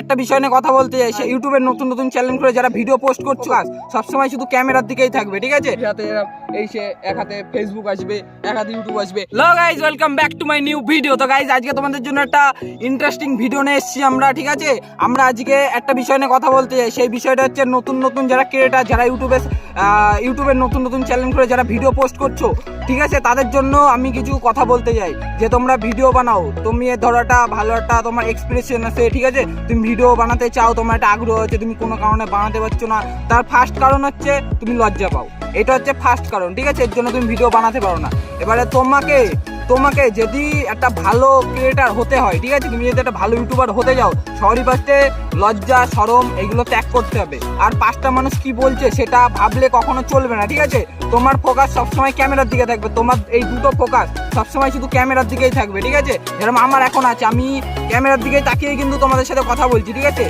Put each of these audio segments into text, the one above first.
একটা বিষয় নিয়ে কথা বলতে চাই সে ইউটিউবের নতুন নতুন চ্যানেল করে যারা ভিডিও পোস্ট করছ আজ সবসময় শুধু ক্যামেরার দিকেই থাকবে ঠিক আছে? যাতে এই সে এক হাতে ফেসবুক আসবে এক হাতে ইউটিউব আসবে। লো guys welcome back to my new video তো গাইজ আজকে তোমাদের জন্য একটা ইন্টারেস্টিং ভিডিও নিয়ে এসেছি আমরা ঠিক আছে? আমরা আজকে একটা বিষয় নিয়ে কথা বলতে চাই সেই বিষয়টা হচ্ছে নতুন নতুন যারা ক্রিয়েটার যারা ইউটিউবে ইউটিউবের নতুন নতুন চ্যানেল করে যারা ভিডিও পোস্ট করছ, ঠিক আছে? তাদের জন্য আমি কিছু কথা বলতে চাই। যে তোমরা ভিডিও বানাও। তুমি এর একটা ভালো একটা তোমার এক্সপ্রেশন আছে, ঠিক আছে? তুমি ভিডিও বানাতে চাও, তোমার একটা আগ্রহ আছে, তুমি কোনো কারণে বানাতে পারছ না। তার ফার্স্ট কারণ হচ্ছে তুমি লজ্জা পাও। এটা হচ্ছে ফার্স্ট কারণ, ঠিক আছে? এর জন্য তুমি ভিডিও বানাতে পারো না। এবারে তোমাকে তোমাকে যদি একটা ভালো ক্রিয়েটার হতে হয়, ঠিক আছে? তুমি যদি একটা ভালো ইউটিউবার হতে যাও সবারই ফার্স্টে লজ্জা, সরম এগুলো ত্যাগ করতে হবে। আর পাঁচটা মানুষ কি বলছে, সেটা ভাবলে কখনো চলবে না, ঠিক আছে? তোমার ফোকাস সবসময় ক্যামেরার দিকে থাকবে, তোমার এই দুটো ফোকাস সবসময় শুধু ক্যামেরার দিকেই থাকবে, ঠিক আছে? যেরকম আমার এখন আছে, আমি ক্যামেরার দিকে তাকিয়ে কিন্তু তোমাদের সাথে কথা বলছি, ঠিক আছে?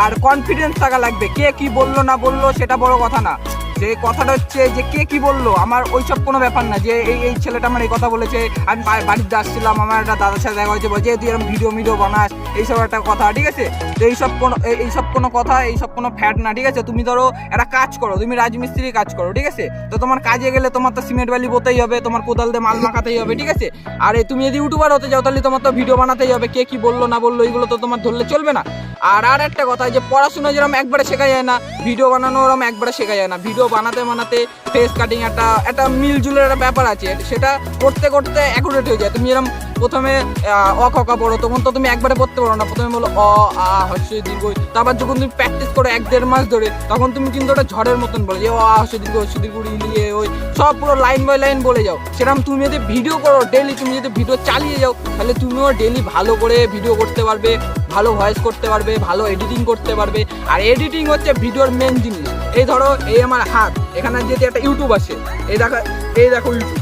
আর কনফিডেন্স থাকা লাগবে, কে কি বলল না বলল সেটা বড় কথা না। যে কথাটা হচ্ছে যে কে কি বলল? আমার ওইসব কোনো ব্যাপার না। যে এই এই ছেলেটা আমার এই কথা বলেছে, আমি বাড়িতে আসছিলাম, আমার একটা দাদার সাথে দেখা হয়েছে, বলছে তুই এরকম ভিডিও মিডিও বানাস, এইসব একটা কথা, ঠিক আছে? তো এইসব কোনো, এই- এইসব কোনো কথা, এইসব কোনো ফ্যাট না, ঠিক আছে? তুমি ধরো, একটা কাজ করো, তুমি রাজমিস্ত্রি কাজ করো, ঠিক আছে? তো তোমার কাজে গেলে তোমার তো সিমেন্ট বালি বোতেই হবে, তোমার কোদাল দিয়ে মাল মাখাতেই হবে, ঠিক আছে? আর তুমি যদি ইউটিউবার হতে যাও, তাহলে তোমার তো ভিডিও বানাতেই হবে, কে কি বলল, না বলল, এইগুলো তো তোমার ধরলে চলবে না। আর আর একটা কথা যে পড়াশোনা যেরকম একবারে শেখা যায় না ভিডিও বানানো ওরকম একবারে শেখা যায় না ভিডিও বানাতে বানাতে ফেস কাটিং একটা একটা মিলজুলের একটা ব্যাপার আছে। সেটা করতে করতে অ্যাকুরেট হয়ে যায়। তুমি এরকম প্রথমে অ ক ক পড়ো তখন তো তুমি একবারে পড়তে পারো না। প্রথমে বলো অ আ হস্য দীর্ঘ। তারপর যখন তুমি প্র্যাকটিস করো এক দেড় মাস ধরে তখন তুমি কিন্তু ওটা ঝড়ের মতন বলো যে ও আ হস্য দীর্ঘ হস্য দীর্ঘ ই, ইয়ে ওই সব পুরো লাইন বাই লাইন বলে যাও। সেরকম তুমি যদি ভিডিও করো ডেলি তুমি যদি ভিডিও চালিয়ে যাও তাহলে তুমিও ডেলি ভালো করে ভিডিও করতে পারবে ভালো ভয়েস করতে পারবে ভালো এডিটিং করতে পারবে। আর এডিটিং হচ্ছে ভিডিওর মেন জিনিস। এই ধরো, এই আমার হাত, এখানে যদি একটা ইউটিউব আছে এই দেখো এই দেখো ইউটিউব।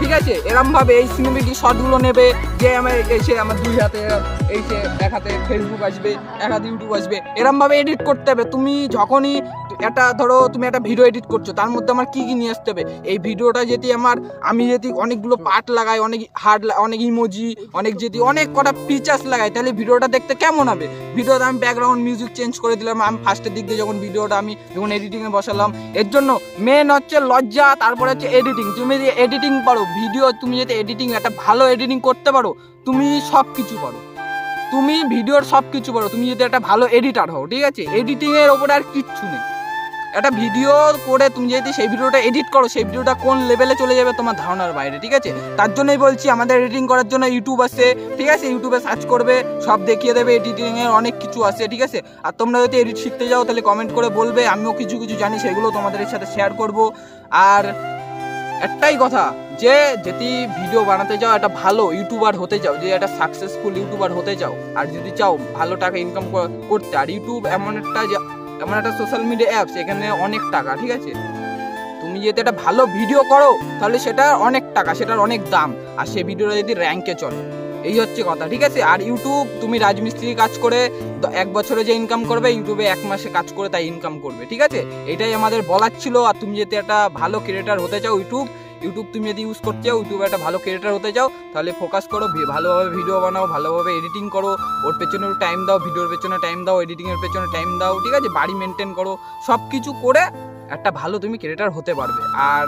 ঠিক আছে? এরমভাবে এই সিনেমেটিক শটগুলো নেবে, যে আমার এসে আমার দুই হাতে, এই সে এক হাতে ফেসবুক আসবে, এক হাতে ইউটিউব আসবে, এরমভাবে এডিট করতে হবে। তুমি যখনই একটা ধরো তুমি একটা ভিডিও এডিট করছ, তার মধ্যে আমার কি কি নিয়ে আসতে হবে? এই ভিডিওটা যদি আমার, আমি যদি অনেকগুলো পার্ট লাগাই, অনেক হার্ড অনেক ইমোজি অনেক যদি অনেক কটা ফিচার্স লাগাই, তাহলে ভিডিওটা দেখতে কেমন হবে? ভিডিওতে আমি ব্যাকগ্রাউন্ড মিউজিক চেঞ্জ করে দিলাম, আমি ফার্স্টের দিক দিয়ে যখন ভিডিওটা আমি যখন এডিটিংয়ে বসালাম, এর জন্য মেন হচ্ছে লজ্জা, তারপরে হচ্ছে এডিটিং তুমি যদি এডিটিং পারো ভিডিও তুমি যদি এডিটিং একটা ভালো এডিটিং করতে পারো, তুমি সব কিছু পারো। তুমি ভিডিওর সব কিছু পারো, তুমি যদি একটা ভালো এডিটার হও, ঠিক আছে? এডিটিংয়ের ওপরে আর কিচ্ছু নেই। একটা ভিডিও করে তুমি যদি সেই ভিডিওটা এডিট করো, সেই ভিডিওটা কোন লেভেলে চলে যাবে তোমার ধারণার বাইরে, ঠিক আছে? তার জন্যই বলছি, আমাদের এডিটিং করার জন্য ইউটিউব আছে, ঠিক আছে? ইউটিউবে সার্চ করবে, সব দেখিয়ে দেবে এডিটিংয়ের অনেক কিছু আছে, ঠিক আছে? আর তোমরা যদি এডিট শিখতে যাও, তাহলে কমেন্ট করে বলবে, আমিও কিছু কিছু জানি, সেগুলো তোমাদের সাথে শেয়ার করব। আর একটাই কথা, যে যদি ভিডিও বানাতে চাও একটা ভালো ইউটিউবার হতে চাও যে একটা সাকসেসফুল ইউটিউবার হতে চাও আর যদি চাও ভালো টাকা ইনকাম করতে, আর ইউটিউব এমন একটা যে- এমন একটা সোশ্যাল মিডিয়া অ্যাপস এখানে অনেক টাকা, ঠিক আছে? তুমি যদি একটা ভালো ভিডিও করো, তাহলে সেটা অনেক টাকা, সেটার অনেক দাম। আর সেই ভিডিওটা যদি র্যাঙ্কে চলে, এই হচ্ছে কথা, ঠিক আছে? আর ইউটিউব তুমি রাজমিস্ত্রি কাজ করে এক বছরে যে ইনকাম করবে ইউটিউবে এক মাসে কাজ করে তাই ইনকাম করবে, ঠিক আছে? এটাই আমাদের বলার ছিল। আর তুমি যদি একটা ভালো ক্রিয়েটার হতে চাও ইউটিউব ইউটিউব তুমি যদি ইউজ করতে চাও ইউটিউবে একটা ভালো ক্রিয়েটার হতে চাও, তাহলে ফোকাস করো ভালোভাবে ভিডিও বানাও, ভালোভাবে এডিটিং করো, ওর পেছনে টাইম দাও ভিডিওর পেছনে টাইম দাও এডিটিংয়ের পেছনে টাইম দাও, ঠিক আছে? বাড়ি মেনটেন করো সব কিছু করে একটা ভালো তুমি ক্রিয়েটার হতে পারবে। আর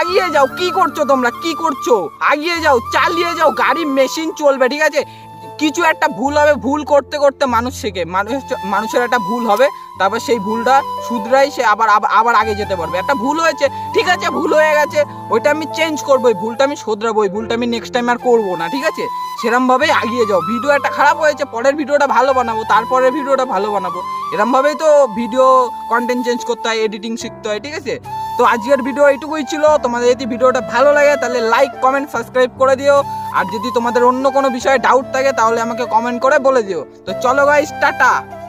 আগিয়ে যাও, কি করছ তোমরা? কি করছ? আগিয়ে যাও, চালিয়ে যাও, গাড়ি মেশিন চলবে, ঠিক আছে? কিছু একটা ভুল হবে, ভুল করতে করতে মানুষ শেখে। মানুষ মানুষের একটা ভুল হবে তারপর সেই ভুলটা শুধরাই সে আবার আবার- আগে যেতে পারবে। একটা ভুল হয়েছে, ঠিক আছে, ভুল হয়ে গেছে, ওইটা আমি চেঞ্জ করব, ওই ভুলটা আমি শোধরাবো, ওই ভুলটা আমি নেক্সট টাইম আর করব না, ঠিক আছে? সেরমভাবেই আগিয়ে যাও। ভিডিও একটা খারাপ হয়েছে, পরের ভিডিওটা ভালো বানাবো, তারপরের ভিডিওটা ভালো বানাবো। এরমভাবেই তো ভিডিও কন্টেন্ট চেঞ্জ করতে হয় এডিটিং শিখতে হয়, ঠিক আছে? তো আজকের ভিডিও এইটুকুই ছিল। তোমাদের যদি ভিডিওটা ভালো লাগে, তাহলে লাইক কমেন্ট সাবস্ক্রাইব করে দিও। আর যদি তোমাদের অন্য কোনো বিষয়ে ডাউট থাকে, তাহলে আমাকে কমেন্ট করে বলে দিও। তো চলো গাইস টাটা!